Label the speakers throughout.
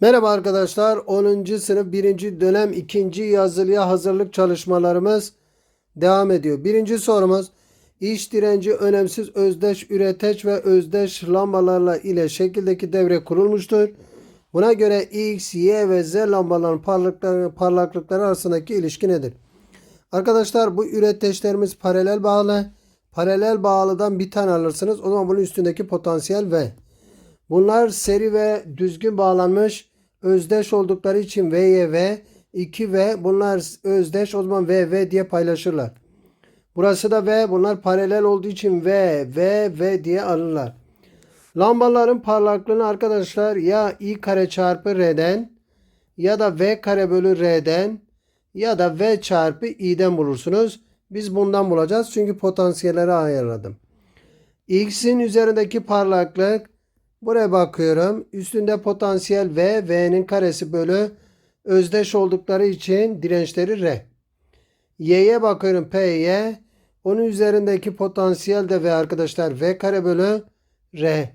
Speaker 1: Merhaba arkadaşlar. 10. sınıf 1. dönem 2. yazılıya hazırlık çalışmalarımız devam ediyor. Birinci sorumuz iş direnci önemsiz özdeş üreteç ve özdeş lambalarla ile şekildeki devre kurulmuştur. Buna göre X, Y ve Z lambaların parlaklıkları, parlaklıkları arasındaki ilişki nedir? Arkadaşlar bu üreteçlerimiz paralel bağlı. Paralel bağlıdan bir tane alırsınız. O zaman bunun üstündeki potansiyel V. Bunlar seri ve düzgün bağlanmış. Özdeş oldukları için V'ye V, 2V bunlar özdeş o zaman V, V diye paylaşırlar. Burası da V bunlar paralel olduğu için V, V, V diye alırlar. Lambaların parlaklığını arkadaşlar ya I kare çarpı R'den ya da V kare bölü R'den ya da V çarpı I'den bulursunuz. Biz bundan bulacağız çünkü potansiyelleri ayarladım. X'in üzerindeki parlaklık Buraya bakıyorum. Üstünde potansiyel V, V'nin karesi bölü özdeş oldukları için dirençleri R. Y'ye bakıyorum P'ye. Onun üzerindeki potansiyel de V arkadaşlar. V kare bölü R.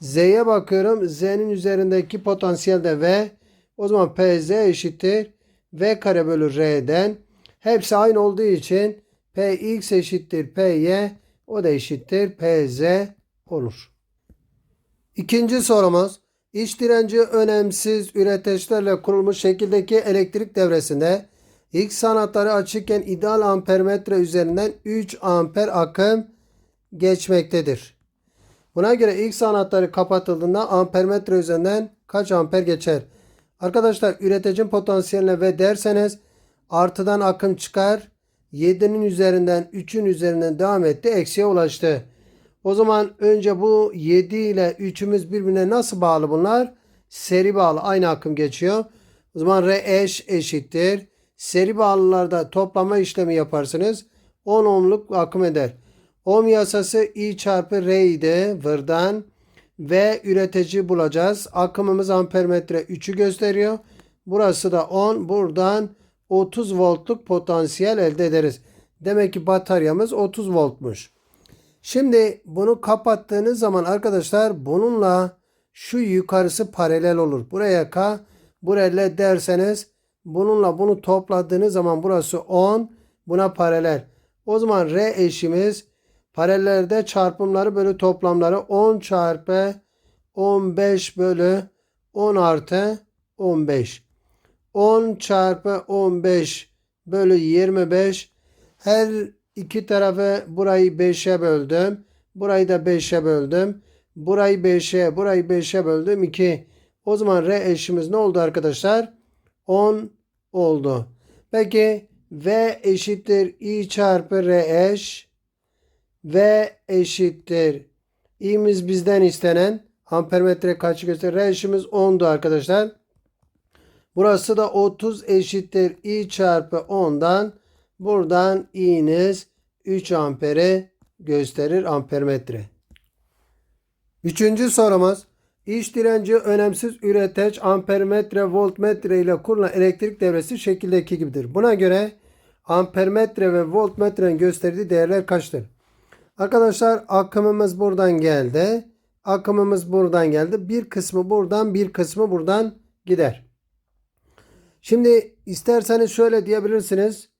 Speaker 1: Z'ye bakıyorum. Z'nin üzerindeki potansiyel de V. O zaman PZ eşittir. V kare bölü R'den. Hepsi aynı olduğu için Px eşittir Py. O da eşittir Pz olur. İkinci sorumuz. İç direnci önemsiz üreteçlerle kurulmuş şekildeki elektrik devresinde X sanatları açıkken ideal ampermetre üzerinden 3 amper akım geçmektedir. Buna göre X anahtarı kapatıldığında ampermetre üzerinden kaç amper geçer? Arkadaşlar üreticinin potansiyeline ve derseniz artıdan akım çıkar. 7'nin üzerinden 3'ün üzerinden devam etti. Eksiye ulaştı. O zaman önce bu 7 ile 3'ümüz birbirine nasıl bağlı bunlar? Seri bağlı. Aynı akım geçiyor. O zaman R eş eşittir. Seri bağlılarda toplama işlemi yaparsınız. 10 ohmluk akım eder. Ohm yasası I çarpı R idi. Vırdan. Ve üretici bulacağız. Akımımız ampermetre 3'ü gösteriyor. Burası da 10. Buradan 30 voltluk potansiyel elde ederiz. Demek ki bataryamız 30 voltmuş. Şimdi bunu kapattığınız zaman arkadaşlar bununla şu yukarısı paralel olur. Buraya K, buraya L derseniz bununla bunu topladığınız zaman burası 10, buna paralel. O zaman R eşimiz paralelde çarpımları bölü toplamları 10 çarpı 15 bölü 10 artı 15. 10 çarpı 15 bölü 25 her iki tarafı burayı 5'e böldüm. Burayı da 5'e böldüm. Burayı 5'e, burayı 5'e böldüm 2. O zaman R eşimiz ne oldu arkadaşlar? 10 oldu. Peki V eşittir I çarpı R eş. V eşittir. İ'miz bizden istenen ampermetre kaç gösterir? R eşimiz 10'du arkadaşlar. Burası da 30 eşittir I çarpı 10'dan Buradan i'niz 3 ampere gösterir ampermetre. Üçüncü sorumuz. İç direnci önemsiz üreteç ampermetre voltmetre ile kurulan elektrik devresi şekildeki gibidir. Buna göre ampermetre ve voltmetrenin gösterdiği değerler kaçtır? Arkadaşlar akımımız buradan geldi. Akımımız buradan geldi. Bir kısmı buradan bir kısmı buradan gider. Şimdi isterseniz şöyle diyebilirsiniz.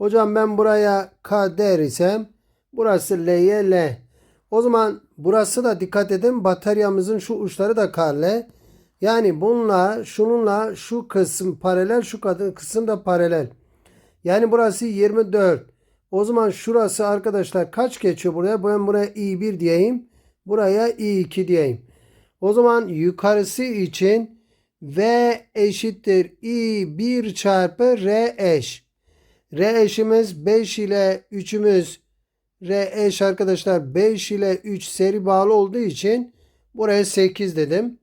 Speaker 1: Hocam ben buraya K der isem burası L'ye L. O zaman burası da dikkat edin bataryamızın şu uçları da K. Yani bununla şununla şu kısım paralel şu kısım da paralel. Yani burası 24. O zaman şurası arkadaşlar kaç geçiyor buraya? Ben buraya I1 diyeyim. Buraya I2 diyeyim. O zaman yukarısı için V eşittir I1 çarpı R eş. R eşimiz 5 ile 3'ümüz R eş arkadaşlar 5 ile 3 seri bağlı olduğu için buraya 8 dedim.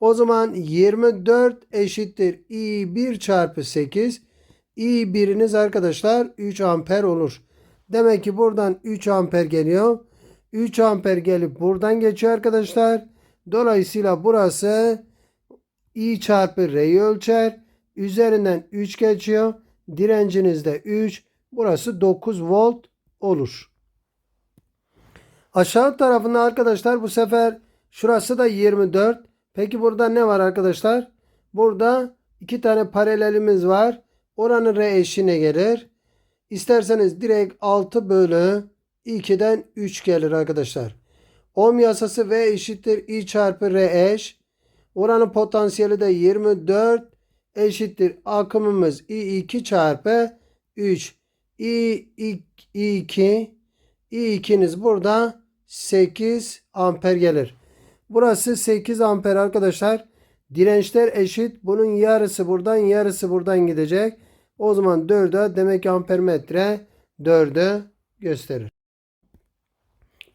Speaker 1: O zaman 24 eşittir I1 çarpı 8. I1'iniz arkadaşlar 3 amper olur. Demek ki buradan 3 amper geliyor. 3 amper gelip buradan geçiyor arkadaşlar. Dolayısıyla burası I çarpı R'yi ölçer. Üzerinden 3 geçiyor. Direnciniz de 3. Burası 9 volt olur. Aşağı tarafında arkadaşlar bu sefer şurası da 24. Peki burada ne var arkadaşlar? Burada iki tane paralelimiz var. Oranın R eşiğine gelir. İsterseniz direkt 6 bölü 2'den 3 gelir arkadaşlar. Ohm yasası V eşittir I çarpı R eş. Oranın potansiyeli de 24 eşittir akımımız I2 çarpı 3. I2, I2 I2'niz burada 8 amper gelir. Burası 8 amper arkadaşlar. Dirençler eşit. Bunun yarısı buradan yarısı buradan gidecek. O zaman 4'e demek ki ampermetre 4'ü gösterir.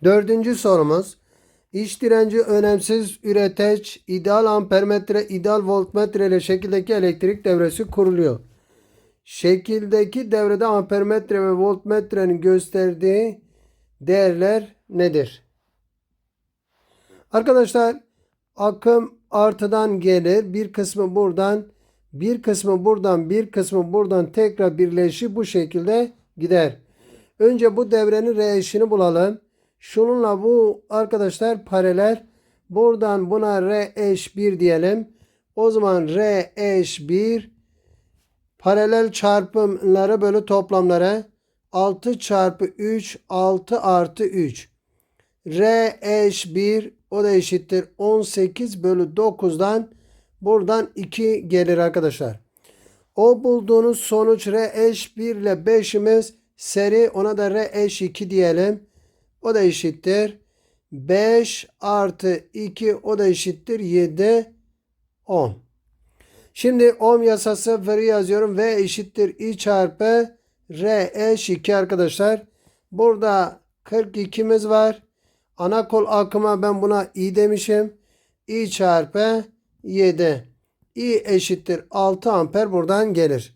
Speaker 1: Dördüncü sorumuz. İç direnci önemsiz üreteç, ideal ampermetre, ideal voltmetre ile şekildeki elektrik devresi kuruluyor. Şekildeki devrede ampermetre ve voltmetrenin gösterdiği değerler nedir? Arkadaşlar akım artıdan gelir. Bir kısmı buradan, bir kısmı buradan, bir kısmı buradan tekrar birleşip bu şekilde gider. Önce bu devrenin R bulalım. Şununla bu arkadaşlar paralel. Buradan buna R eş 1 diyelim. O zaman R eş 1 paralel çarpımları bölü toplamları 6 çarpı 3 6 artı 3. R eş 1 o da eşittir 18 bölü 9'dan buradan 2 gelir arkadaşlar. O bulduğunuz sonuç R eş 1 ile 5'imiz seri ona da R eş 2 diyelim. O da eşittir. 5 artı 2 o da eşittir 7 10. Şimdi ohm yasası veri yazıyorum. V eşittir I çarpı R eş 2 arkadaşlar. Burada 42'miz var. Ana kol akıma ben buna I demişim. I çarpı 7. I eşittir 6 amper buradan gelir.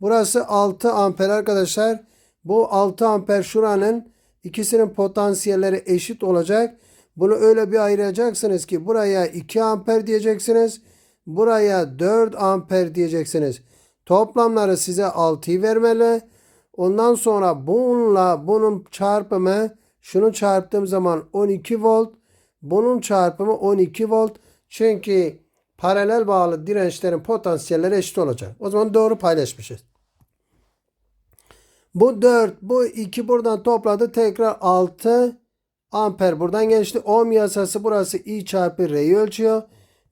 Speaker 1: Burası 6 amper arkadaşlar. Bu 6 amper şuranın ikisinin potansiyelleri eşit olacak. Bunu öyle bir ayıracaksınız ki buraya 2 amper diyeceksiniz. Buraya 4 amper diyeceksiniz. Toplamları size 6'yı vermeli. Ondan sonra bununla bunun çarpımı şunu çarptığım zaman 12 volt. Bunun çarpımı 12 volt. Çünkü paralel bağlı dirençlerin potansiyelleri eşit olacak. O zaman doğru paylaşmışız. Bu 4, bu 2 buradan topladı. Tekrar 6 amper buradan geçti. Ohm yasası burası I çarpı R'yi ölçüyor.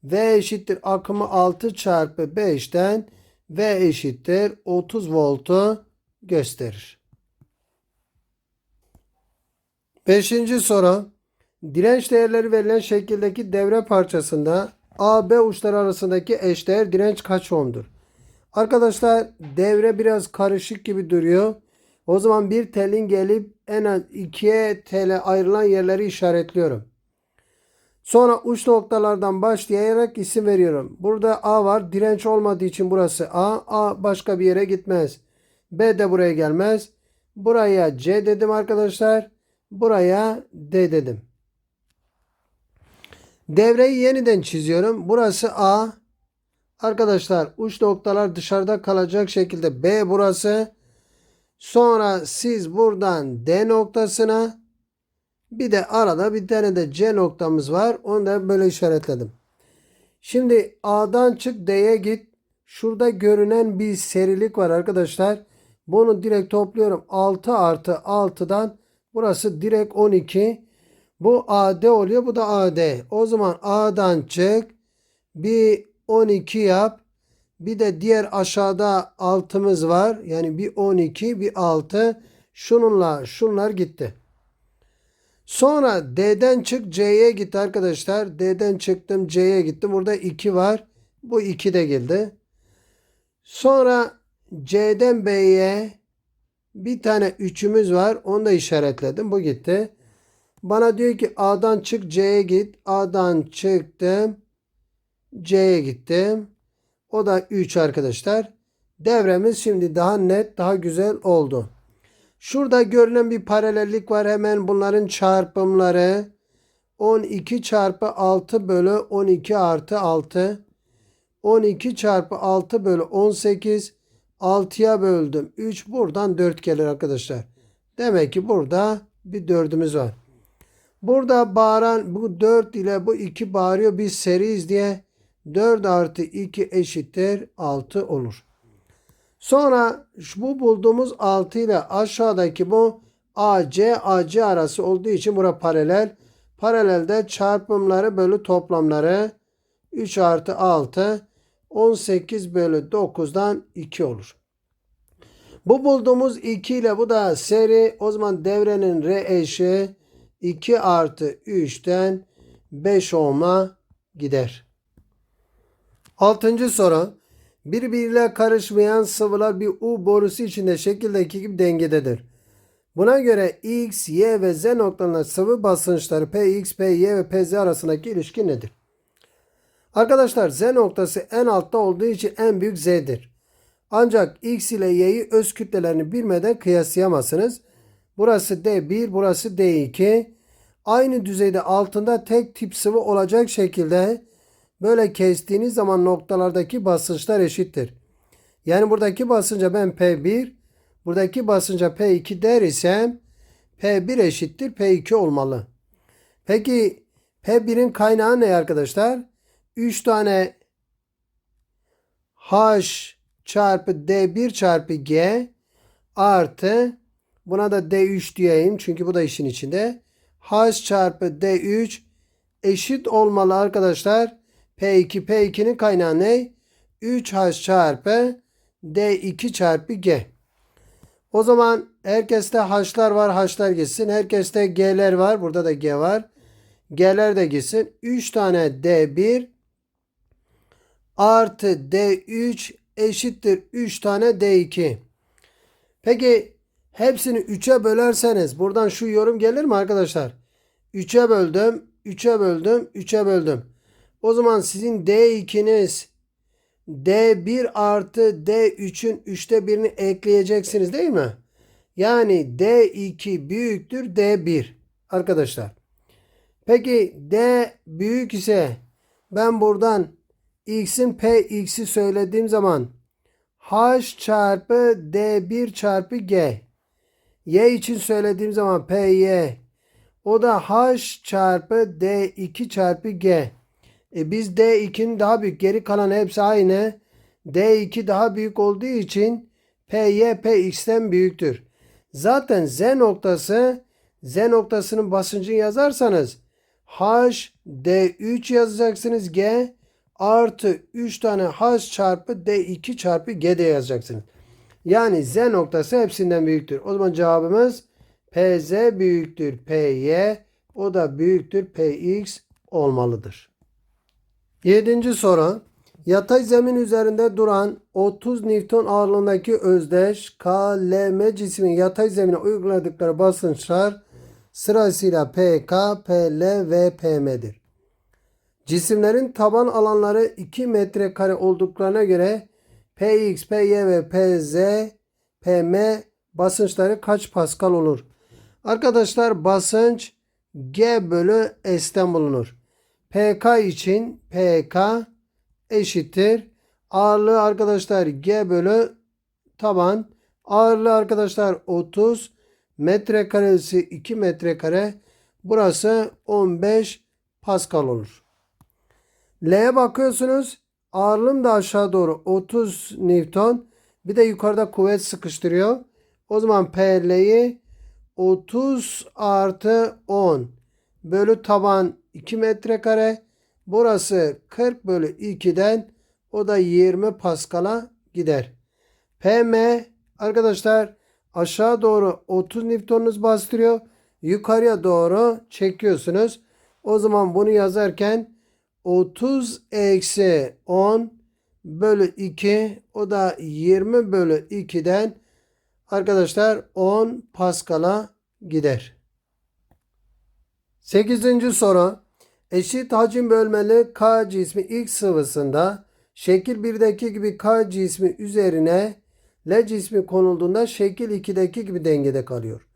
Speaker 1: V eşittir akımı 6 çarpı 5'ten V eşittir 30 voltu gösterir. Beşinci soru. Direnç değerleri verilen şekildeki devre parçasında A, B uçları arasındaki eşdeğer direnç kaç ohm'dur? Arkadaşlar devre biraz karışık gibi duruyor. O zaman bir telin gelip en az ikiye tele ayrılan yerleri işaretliyorum. Sonra uç noktalardan başlayarak isim veriyorum. Burada A var. Direnç olmadığı için burası A. A başka bir yere gitmez. B de buraya gelmez. Buraya C dedim arkadaşlar. Buraya D dedim. Devreyi yeniden çiziyorum. Burası A. Arkadaşlar uç noktalar dışarıda kalacak şekilde B burası. Sonra siz buradan D noktasına bir de arada bir tane de C noktamız var. Onu da böyle işaretledim. Şimdi A'dan çık D'ye git. Şurada görünen bir serilik var arkadaşlar. Bunu direkt topluyorum. 6 artı 6'dan burası direkt 12. Bu AD oluyor. Bu da AD. O zaman A'dan çık. Bir 12 yap. Bir de diğer aşağıda altımız var. Yani bir 12 bir 6. Şununla şunlar gitti. Sonra D'den çık C'ye git arkadaşlar. D'den çıktım C'ye gittim. Burada 2 var. Bu 2 de geldi. Sonra C'den B'ye bir tane 3'ümüz var. Onu da işaretledim. Bu gitti. Bana diyor ki A'dan çık C'ye git. A'dan çıktım. C'ye gittim. O da 3 arkadaşlar. Devremiz şimdi daha net, daha güzel oldu. Şurada görünen bir paralellik var. Hemen bunların çarpımları 12 çarpı 6 bölü 12 artı 6. 12 çarpı 6 bölü 18. 6'ya böldüm. 3 buradan 4 gelir arkadaşlar. Demek ki burada bir dördümüz var. Burada bağıran bu 4 ile bu 2 bağırıyor. Biz seriyiz diye 4 artı 2 eşittir 6 olur. Sonra bu bulduğumuz 6 ile aşağıdaki bu AC AC arası olduğu için bura paralel. Paralelde çarpımları bölü toplamları 3 artı 6 18 bölü 9'dan 2 olur. Bu bulduğumuz 2 ile bu da seri o zaman devrenin R eşi 2 artı 3'ten 5 olma gider. Altıncı soru. Birbiriyle karışmayan sıvılar bir U borusu içinde şekildeki gibi dengededir. Buna göre X, Y ve Z noktalarında sıvı basınçları Px, Py ve Pz arasındaki ilişki nedir? Arkadaşlar Z noktası en altta olduğu için en büyük Z'dir. Ancak X ile Y'yi öz kütlelerini bilmeden kıyaslayamazsınız. Burası D1, burası D2. Aynı düzeyde altında tek tip sıvı olacak şekilde böyle kestiğiniz zaman noktalardaki basınçlar eşittir. Yani buradaki basınca ben P1, buradaki basınca P2 der isem P1 eşittir P2 olmalı. Peki P1'in kaynağı ne arkadaşlar? 3 tane H çarpı D1 çarpı G artı buna da D3 diyeyim çünkü bu da işin içinde. H çarpı D3 eşit olmalı arkadaşlar. P2 P2'nin kaynağı ne? 3H çarpı D2 çarpı G. O zaman herkeste H'lar var. H'lar gitsin. Herkeste G'ler var. Burada da G var. G'ler de gitsin. 3 tane D1 artı D3 eşittir 3 tane D2. Peki hepsini 3'e bölerseniz buradan şu yorum gelir mi arkadaşlar? 3'e böldüm, 3'e böldüm, 3'e böldüm. O zaman sizin D2'niz D1 artı D3'ün 3'te birini ekleyeceksiniz değil mi? Yani D2 büyüktür D1 arkadaşlar. Peki D büyük ise ben buradan x'in px'i söylediğim zaman h çarpı d1 çarpı g y için söylediğim zaman py o da h çarpı d2 çarpı g e biz d2'nin daha büyük geri kalan hepsi aynı d2 daha büyük olduğu için py px'ten büyüktür. Zaten z noktası z noktasının basıncını yazarsanız h d3 yazacaksınız g artı 3 tane h çarpı d2 çarpı g de yazacaksınız. Yani z noktası hepsinden büyüktür. O zaman cevabımız pz büyüktür py o da büyüktür px olmalıdır. Yedinci soru. Yatay zemin üzerinde duran 30 Newton ağırlığındaki özdeş KLM cismin yatay zemine uyguladıkları basınçlar sırasıyla PK, PL ve PM'dir. Cisimlerin taban alanları 2 metrekare olduklarına göre Px, Py ve Pz, Pm basınçları kaç Pascal olur? Arkadaşlar basınç G bölü S'ten bulunur. PK için PK eşittir. Ağırlığı arkadaşlar G bölü taban. Ağırlığı arkadaşlar 30. Metrekaresi 2 metrekare. Burası 15 Pascal olur. L'ye bakıyorsunuz. Ağırlığım da aşağı doğru 30 Newton. Bir de yukarıda kuvvet sıkıştırıyor. O zaman PL'yi 30 artı 10 bölü taban 2 metrekare. Burası 40 bölü 2'den o da 20 Pascal'a gider. PM arkadaşlar aşağı doğru 30 Newton'unuz bastırıyor. Yukarıya doğru çekiyorsunuz. O zaman bunu yazarken 30 eksi 10 bölü 2 o da 20 bölü 2'den arkadaşlar 10 Pascal'a gider. 8. soru. Eşit hacim bölmeli K cismi X sıvısında şekil 1'deki gibi K cismi üzerine L cismi konulduğunda şekil 2'deki gibi dengede kalıyor.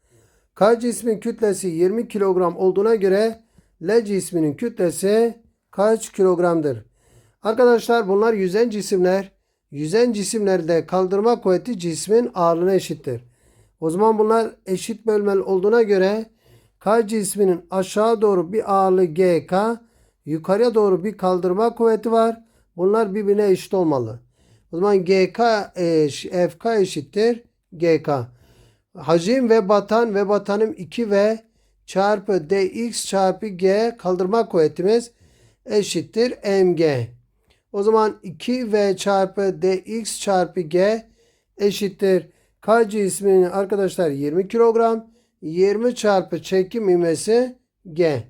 Speaker 1: K cismin kütlesi 20 kilogram olduğuna göre L cisminin kütlesi kaç kilogramdır? Arkadaşlar bunlar yüzen cisimler. Yüzen cisimlerde kaldırma kuvveti cismin ağırlığına eşittir. O zaman bunlar eşit bölmeli olduğuna göre K cisminin aşağı doğru bir ağırlığı GK, yukarıya doğru bir kaldırma kuvveti var. Bunlar birbirine eşit olmalı. O zaman GK eş, FK eşittir GK. Hacim ve batan ve batanım 2V çarpı dx çarpı g kaldırma kuvvetimiz eşittir mg. O zaman 2v çarpı dx çarpı g eşittir k cisminin arkadaşlar 20 kilogram 20 çarpı çekim ivmesi g.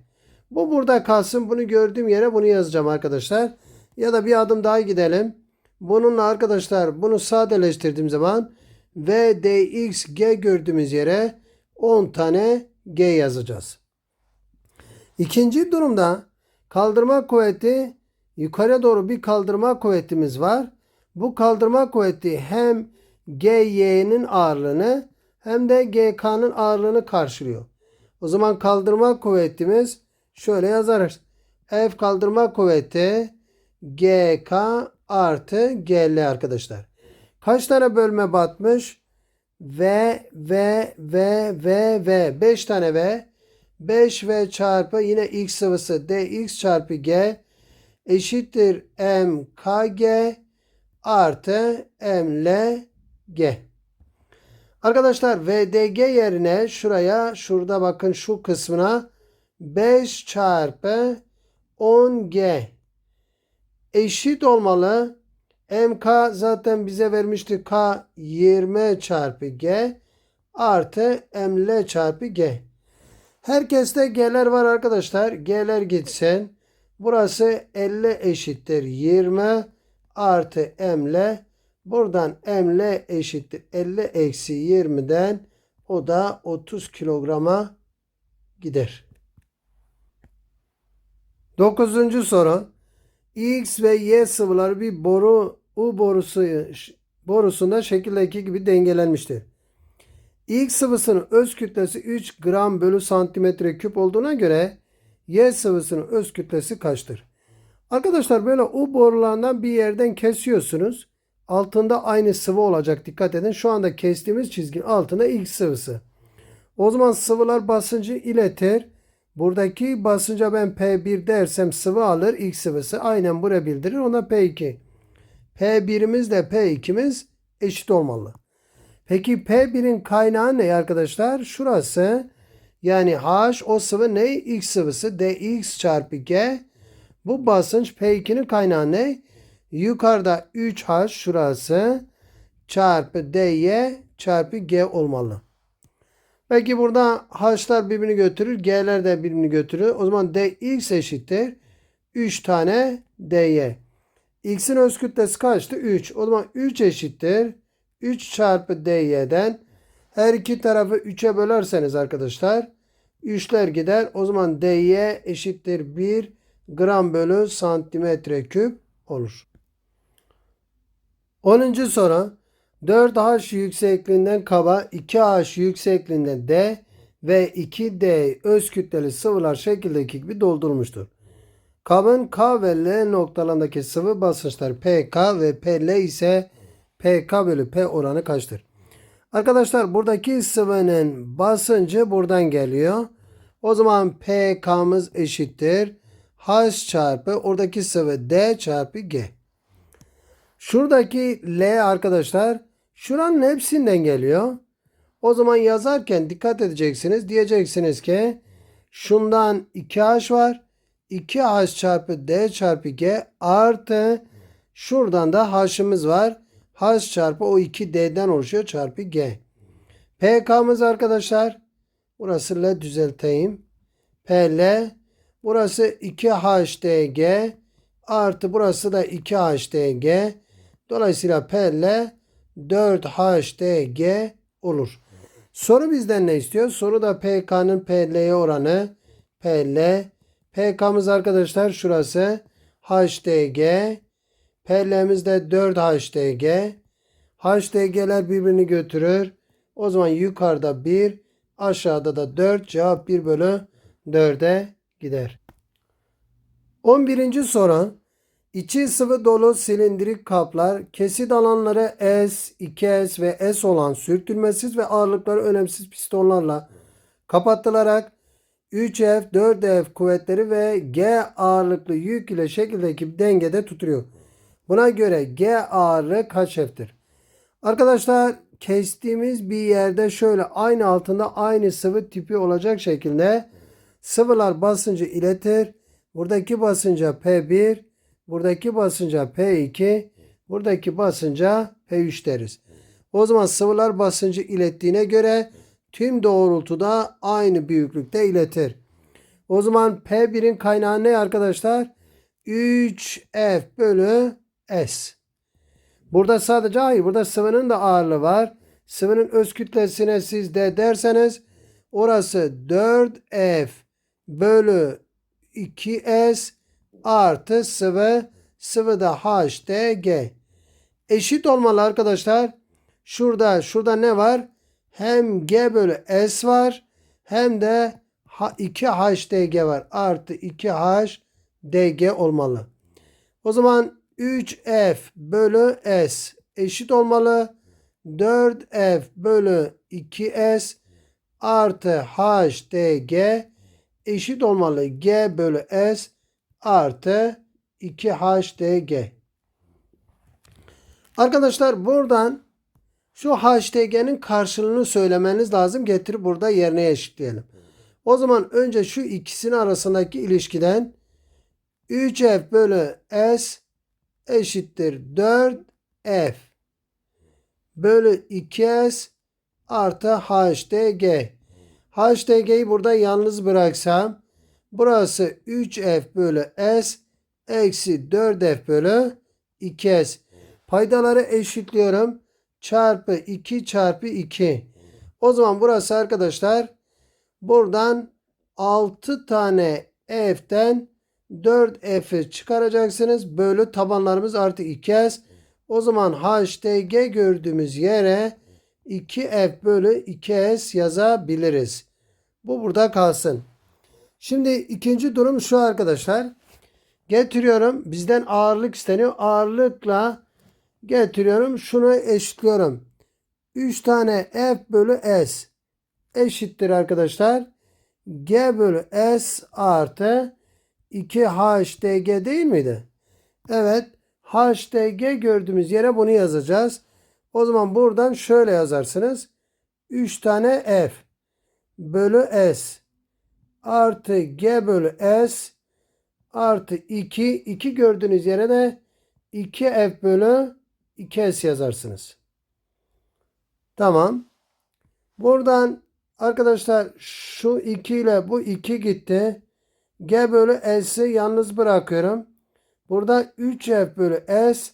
Speaker 1: Bu burada kalsın. Bunu gördüğüm yere bunu yazacağım arkadaşlar. Ya da bir adım daha gidelim. Bununla arkadaşlar bunu sadeleştirdiğim zaman v g gördüğümüz yere 10 tane g yazacağız. İkinci durumda kaldırma kuvveti yukarıya doğru bir kaldırma kuvvetimiz var. Bu kaldırma kuvveti hem GY'nin ağırlığını hem de GK'nın ağırlığını karşılıyor. O zaman kaldırma kuvvetimiz şöyle yazarız. F kaldırma kuvveti GK artı GL arkadaşlar. Kaç tane bölme batmış? V, V, V, V, V. 5 tane V. 5V çarpı yine X sıvısı dx çarpı G eşittir mkg artı mlg. Arkadaşlar VDG yerine şuraya şurada bakın şu kısmına 5 çarpı 10G eşit olmalı. MK zaten bize vermişti K 20 çarpı G artı ML çarpı G. Herkeste G'ler var arkadaşlar. G'ler gitsin. Burası 50 eşittir 20 artı ML. Buradan ML eşittir 50 eksi 20'den o da 30 kilograma gider. Dokuzuncu soru. X ve Y sıvıları bir boru U borusu borusunda şekildeki gibi dengelenmiştir. X sıvısının öz kütlesi 3 gram bölü santimetre küp olduğuna göre Y sıvısının öz kütlesi kaçtır? Arkadaşlar böyle U borularından bir yerden kesiyorsunuz. Altında aynı sıvı olacak dikkat edin. Şu anda kestiğimiz çizginin altında X sıvısı. O zaman sıvılar basıncı iletir. Buradaki basınca ben P1 dersem sıvı alır X sıvısı. Aynen buraya bildirir. Ona P2. P1'imiz de P2'miz eşit olmalı. Peki P1'in kaynağı ne arkadaşlar? Şurası yani H o sıvı ne? X sıvısı dx çarpı G. Bu basınç P2'nin kaynağı ne? Yukarıda 3H şurası çarpı dy çarpı G olmalı. Peki burada H'lar birbirini götürür. G'ler de birbirini götürür. O zaman dx eşittir. 3 tane dy. X'in öz kütlesi kaçtı? 3. O zaman 3 eşittir. 3 çarpı dy'den her iki tarafı 3'e bölerseniz arkadaşlar 3'ler gider. O zaman dy eşittir 1 gram bölü santimetre küp olur. 10. soru 4H yüksekliğinden kaba 2H yüksekliğinde D ve 2D öz kütleli sıvılar şekildeki gibi doldurmuştur. Kabın K ve L noktalarındaki sıvı basınçlar PK ve PL ise PK bölü P oranı kaçtır? Arkadaşlar buradaki sıvının basıncı buradan geliyor. O zaman PK'mız eşittir. H çarpı oradaki sıvı D çarpı G. Şuradaki L arkadaşlar şuranın hepsinden geliyor. O zaman yazarken dikkat edeceksiniz. Diyeceksiniz ki şundan 2H var. 2H çarpı D çarpı G artı şuradan da H'ımız var. H çarpı o 2D'den oluşuyor çarpı G. PK'mız arkadaşlar. Burası L düzelteyim. PL. Burası 2HDG. Artı burası da 2HDG. Dolayısıyla PL 4HDG olur. Soru bizden ne istiyor? Soru da PK'nın PL'ye oranı. PL. PK'mız arkadaşlar şurası. HDG. PL'miz de 4 HDG. HDG'ler birbirini götürür. O zaman yukarıda 1, aşağıda da 4. Cevap 1 bölü 4'e gider. 11. soru. İçi sıvı dolu silindirik kaplar kesit alanları S, 2S ve S olan sürtünmesiz ve ağırlıkları önemsiz pistonlarla kapatılarak 3F, 4F kuvvetleri ve G ağırlıklı yük ile şekildeki dengede tutuyor. Buna göre G ağırlığı kaç F'tir? Arkadaşlar kestiğimiz bir yerde şöyle aynı altında aynı sıvı tipi olacak şekilde sıvılar basıncı iletir. Buradaki basınca P1, buradaki basınca P2, buradaki basınca P3 deriz. O zaman sıvılar basıncı ilettiğine göre tüm doğrultuda aynı büyüklükte iletir. O zaman P1'in kaynağı ne arkadaşlar? 3F bölü S. Burada sadece hayır burada sıvının da ağırlığı var. Sıvının öz kütlesine siz de derseniz orası 4F bölü 2S artı sıvı sıvı da HDG. Eşit olmalı arkadaşlar. Şurada şurada ne var? Hem G bölü S var hem de 2HDG var. Artı 2HDG olmalı. O zaman 3F bölü S eşit olmalı. 4F bölü 2S artı HDG eşit olmalı. G bölü S artı 2HDG. Arkadaşlar buradan şu HDG'nin karşılığını söylemeniz lazım. Getirip burada yerine eşitleyelim. O zaman önce şu ikisinin arasındaki ilişkiden 3F bölü S eşittir 4F bölü 2S artı HDG. HDG'yi burada yalnız bıraksam burası 3F bölü S eksi 4F bölü 2S. Paydaları eşitliyorum. Çarpı 2 çarpı 2. O zaman burası arkadaşlar buradan 6 tane F'den 4F'i çıkaracaksınız. Bölü tabanlarımız artı 2S. O zaman HDG gördüğümüz yere 2F bölü 2S yazabiliriz. Bu burada kalsın. Şimdi ikinci durum şu arkadaşlar. Getiriyorum. Bizden ağırlık isteniyor. Ağırlıkla getiriyorum. Şunu eşitliyorum. 3 tane F bölü S eşittir arkadaşlar. G bölü S artı 2 HDG değil miydi? Evet. HDG gördüğümüz yere bunu yazacağız. O zaman buradan şöyle yazarsınız. 3 tane F bölü S artı G bölü S artı 2 2 gördüğünüz yere de 2F bölü 2S yazarsınız. Tamam. Buradan arkadaşlar şu 2 ile bu 2 gitti. G bölü S'i yalnız bırakıyorum. Burada 3F bölü S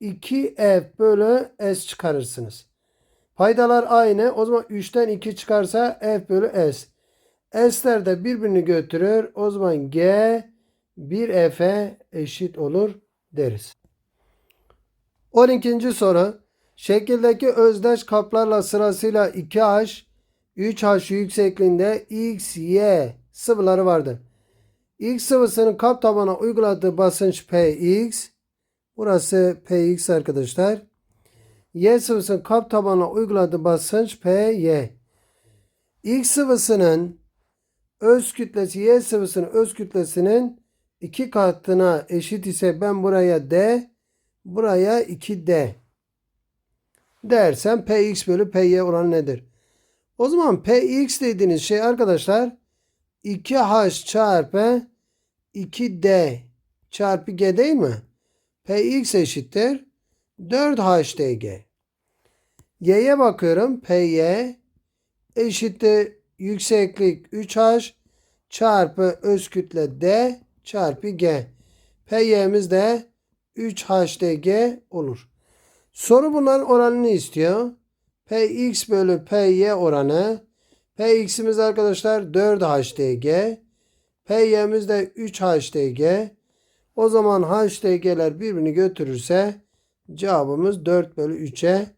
Speaker 1: 2F bölü S çıkarırsınız. Paydalar aynı. O zaman 3'ten 2 çıkarsa F bölü S. S'ler de birbirini götürür. O zaman G 1F'e eşit olur deriz. 12. soru. Şekildeki özdeş kaplarla sırasıyla 2H, 3H yüksekliğinde X, Y sıvıları vardır. X sıvısının kap tabana uyguladığı basınç Px. Burası Px arkadaşlar. Y sıvısının kap tabana uyguladığı basınç Py. X sıvısının öz kütlesi Y sıvısının öz kütlesinin iki katına eşit ise ben buraya D, buraya 2D dersem Px bölü Py oranı nedir? O zaman Px dediğiniz şey arkadaşlar 2H çarpı 2D çarpı G değil mi? Px eşittir 4HDG. Y'ye bakıyorum. Py eşittir yükseklik 3H çarpı öz kütle D çarpı G. Py'miz de 3HDG olur. Soru bunların oranını istiyor. Px bölü Py oranı. Px'imiz arkadaşlar 4HDG. Py'miz de 3HDG. O zaman HDG'ler birbirini götürürse cevabımız 4 bölü 3'e